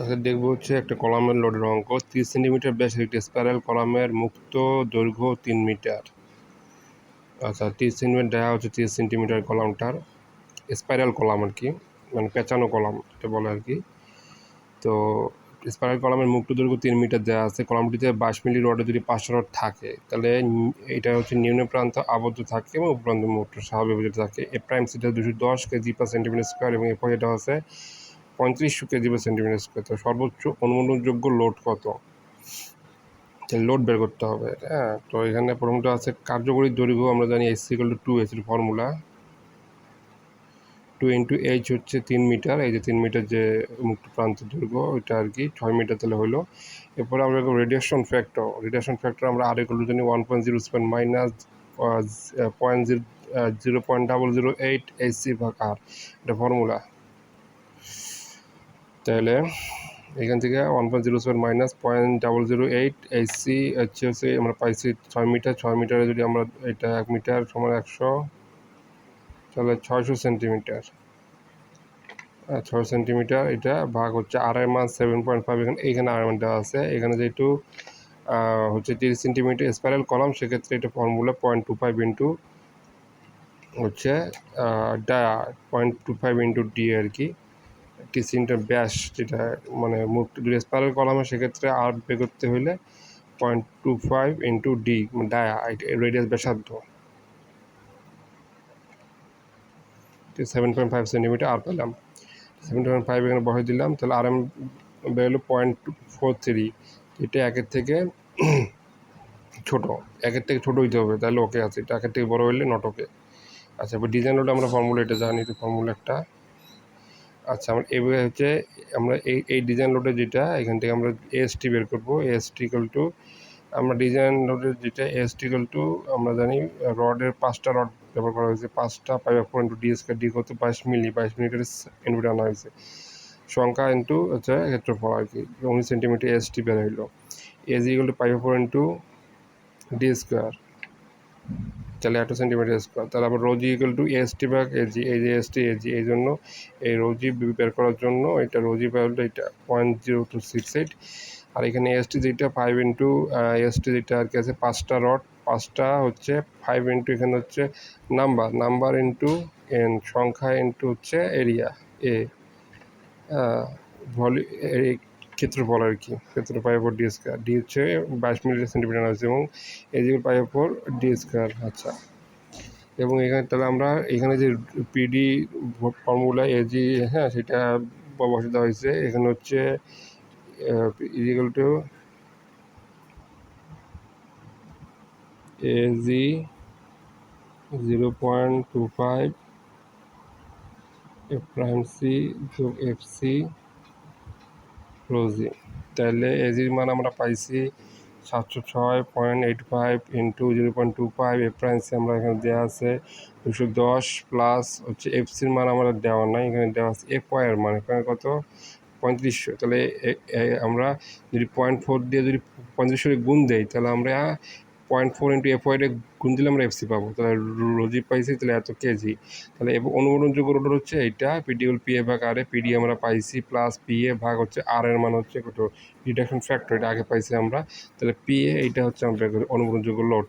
আচ্ছা দেখব হচ্ছে একটা কলামের লোডের অঙ্ক। তিরিশ সেন্টিমিটার ব্যাসের একটি স্প্যারাল কলামের মুক্ত দৈর্ঘ্য তিন মিটার। আচ্ছা তিরিশ সেন্টিমিটার দেখা হচ্ছে তিরিশ সেন্টিমিটার কলামটার। স্পাইরাল কলাম আর কি মানে পেঁচানো কলাম, এটা বলে আর কি। তো স্পাইরাল কলামের মুক্ত দৈর্ঘ্য তিন মিটার দেওয়া আছে। কলামটিতে বাইশ মিলি রডে যদি পাঁচশো রড থাকে, তাহলে এটা হচ্ছে নিম্ন প্রান্ত আবদ্ধ থাকে এবং উপরান্ত মুক্ত স্বাভাবিক থাকে। এ প্রাইম সিটা দুশো দশ কেজি পার সেন্টিমিটার স্কোয়ার এবং এরপর এটা হচ্ছে পঁয়ত্রিশশো কেজি বা সেন্টিমিটার স্কোয়ার তো সর্বোচ্চ অনুমোদনযোগ্য লোড কত? লোড বের করতে হবে হ্যাঁ? তো এখানে প্রথমটা আছে কার্যকরী দৈর্ঘ্য, আমরা জানি S equal to two formula two into H হচ্ছে তিন মিটার এই যে তিন মিটার যে মুক্ত প্রান্ত দৈর্ঘ্য, ওইটা আর কি ছয় মিটার তাহলে হলো এরপরে আমরা রেডিয়েশন ফ্যাক্টর রেডিয়েশন ফ্যাক্টর আমরা আর এগুলো জানি one point zero seven minus point zero zero point double zero eight H C ভাগ আর এটা ফর্মুলা তাহলে এখান থেকে one point zero seven minus point double zero eight H C হচ্ছে হচ্ছে আমরা পাইছি ছয় মিটার। ছয় মিটারে যদি আমরা এটা এক মিটার সমান একশো, তাহলে ছয়শো সেন্টিমিটার। ছয় সেন্টিমিটার এটা ভাগ হচ্ছে আড়াই মাস সেভেন পয়েন্ট ফাইভ এখানে এইখানে আড়াই দেওয়া আছে। এখানে যেহেতু হচ্ছে তিরিশ সেন্টিমিটার স্পাইরাল কলাম সেক্ষেত্রে এটা formula point two five into হচ্ছে dia point two five into D আর কি। টিসিনটার ব্যাস যেটা মানে মুখ স্পাইরাল কলামে সেক্ষেত্রে আর বের করতে হলে point two five into D dia radius ব্যাসার্ধ। সেভেন পয়েন্ট ফাইভ সেন্টিমিটার আর পেলাম। সেভেন পয়েন্ট ফাইভ এখানে বসে দিলাম, তাহলে আর এম বেরোলো পয়েন্ট টু ফোর থ্রি এটা একের থেকে ছোট, একের থেকে ছোটো হইতে হবে, তাহলে ওকে আছে, এটা একের থেকে বড় হইলে নট ওকে আচ্ছা এবার ডিজাইন রোড আমরা ফর্মুলা এটা জানি, তো ফর্মুলা একটা আচ্ছা আমরা এবারে হচ্ছে আমরা এই এই ডিজাইন লোডে যেটা, এখান থেকে আমরা এসটি বের করব। এসটি ইকাল টু আমরা ডিজাইন রডের যেটা এসটি ইকাল টু আমরা জানি রডের পাঁচটা রড ব্যবহার করা হয়েছে। পাঁচটা five four into D square D কত? বাইশ মিলি, বাইশ মিনিটের ইনপুট আনা হয়েছে। সংখ্যা ইন্টু হচ্ছে ক্ষেত্রফল আর কি, উনিশ সেন্টিমিটার এসটি বের হইল। AS equal to five four into D square তাহলে এত সেন্টিমিটার স্কোয়ার তাহলে আবার রোজি ইকুয়াল টু এসটি ভাগ এজি এই যে এসটি এজি এই জন্য এই রোজি বের করার জন্য এটা রোজি ভ্যালুটা এটা point zero two six eight আর এখানে এসটি যেটা ফাইভ ইন্টু এসটি যেটা আর কি আছে, পাঁচটা রড পাঁচটা হচ্ছে ফাইভ ইন্টু এখানে হচ্ছে নাম্বার নাম্বার ইন্টু এন সংখ্যা ইন্টু হচ্ছে এরিয়া এ ভলি ক্ষেত্রফল আর কি? ক্ষেত্র pi four D square D হচ্ছে বাইশ মিলি সেন্টিমিটার আছে এবং এই যে পাই ফোর ডি স্কোয়ার আচ্ছা। এবং এখানে তাহলে আমরা এখানে যে পিডি ফর্মুলা এজি হ্যাঁ সেটা বসে দেওয়া হয়েছে। এখানে হচ্ছে is equal to AG zero point two five F prime C যোগ এফ সি রোজি তাহলে এজির মান আমরা পাইছি সাতশো ছয় point eight five into zero point two five এফারেন্সি আমরা এখানে দেওয়া আছে দুশো দশ প্লাস হচ্ছে এফসির মান আমাদের দেওয়া নাই, এখানে দেওয়া আছে এফ ওয়াইয়ের মান, এখানে কত? পঁয়ত্রিশশো। তাহলে আমরা যদি পয়েন্ট ফোর দিয়ে যদি পঁয়ত্রিশশো গুণ দেই, তাহলে আমরা পয়েন্ট ফোর ইন্টু এফ ওয়াইডে গুণ দিলে আমরা এফসি পাবো। তাহলে রোজি পাইছি, তাহলে এত কেজি তাহলে অনুমোদনযোগ্য রোডার হচ্ছে এইটা পিডিউল পিএ ভাগ আর এ পিডি আমরা পাইছি প্লাস পিএ ভাগ হচ্ছে আর এর মানে হচ্ছে কত? ডিডাকশন ফ্যাক্টর এটা আগে পাইছি আমরা। তাহলে পিএ এইটা হচ্ছে আমাদের অনুমোদনযোগ্য লোড